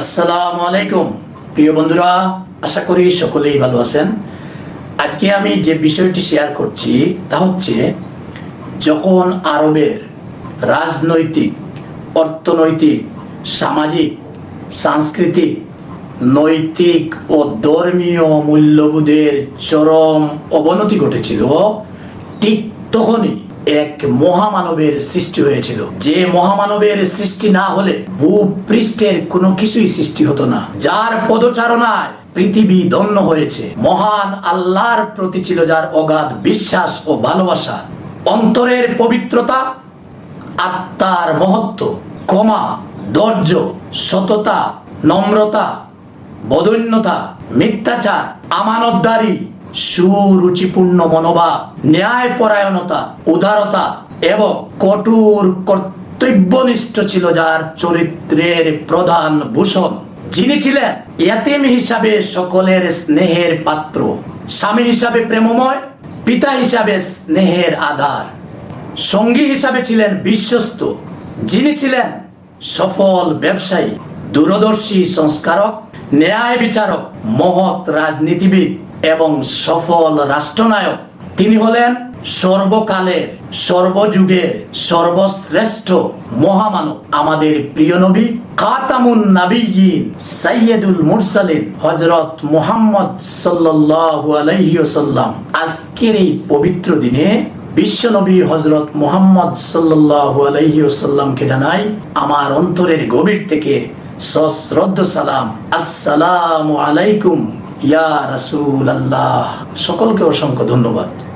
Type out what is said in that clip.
আসসালামু আলাইকুম। প্রিয় বন্ধুরা, আশা করি সকলেই ভালো আছেন। আজকে আমি যে বিষয়টি শেয়ার করছি, তা হচ্ছে যখন আরবের রাজনৈতিক, অর্থনৈতিক, সামাজিক, সাংস্কৃতিক, নৈতিক ও ধর্মীয় মূল্যবোধের চরম অবনতি ঘটেছিল, ঠিক তখনই এক মহামানবের সৃষ্টি হয়েছিল। যে মহামানবের সৃষ্টি না হলে ভূপৃষ্ঠের কোনো কিছুই সৃষ্টি হতো না। যার পদচারণায় পৃথিবী ধন্য হয়েছে। মহান আল্লাহর প্রতি ছিল যার অগাধ বিশ্বাস ও ভালোবাসা। অন্তরের পবিত্রতা আত্মার মহত্ব, ক্ষমা, ধৈর্য, সততা, নম্রতা, বদন্যতা, মিথ্যাচার, আমানতদারি সুরুচিপূর্ণ মনোভাব ন্যায় পরায়ণতা উদারতা এবং কঠোর কর্তব্যনিষ্ঠ ছিল যার চরিত্রের প্রধান ভূষণ। যিনি ছিলেন ইয়াতিম হিসাবে সকলের স্নেহের পাত্র, স্বামী হিসাবে প্রেমময়, পিতা হিসাবে স্নেহের আধার। সঙ্গী হিসাবে ছিলেন বিশ্বস্ত। যিনি ছিলেন সফল ব্যবসায়ী, দূরদর্শী সংস্কারক, ন্যায় বিচারক, মহৎ রাজনীতিবিদ। এবং সফল রাষ্ট্রনায়ক তিনি হলেন সর্বকালের, সর্বযুগের, সর্বশ্রেষ্ঠ মহামানব। আমাদের প্রিয় নবী খাতামুন নাবিয়িন সাইয়্যিদুল মুরসালিন হযরত মুহাম্মদ সাল্লাল্লাহু আলাইহি ওয়াসাল্লাম। আজকের এই পবিত্র দিনে বিশ্বনবী হজরত মুহাম্মদ সাল্লাল্লাহু আলাইহি ওয়াসাল্লামকে জানাই আমার অন্তরের গভীর থেকে সশ্রদ্ধ সালাম। আসসালামু আলাইকুম ইয়া রাসূলুল্লাহ। সকলকে অসংখ্য ধন্যবাদ।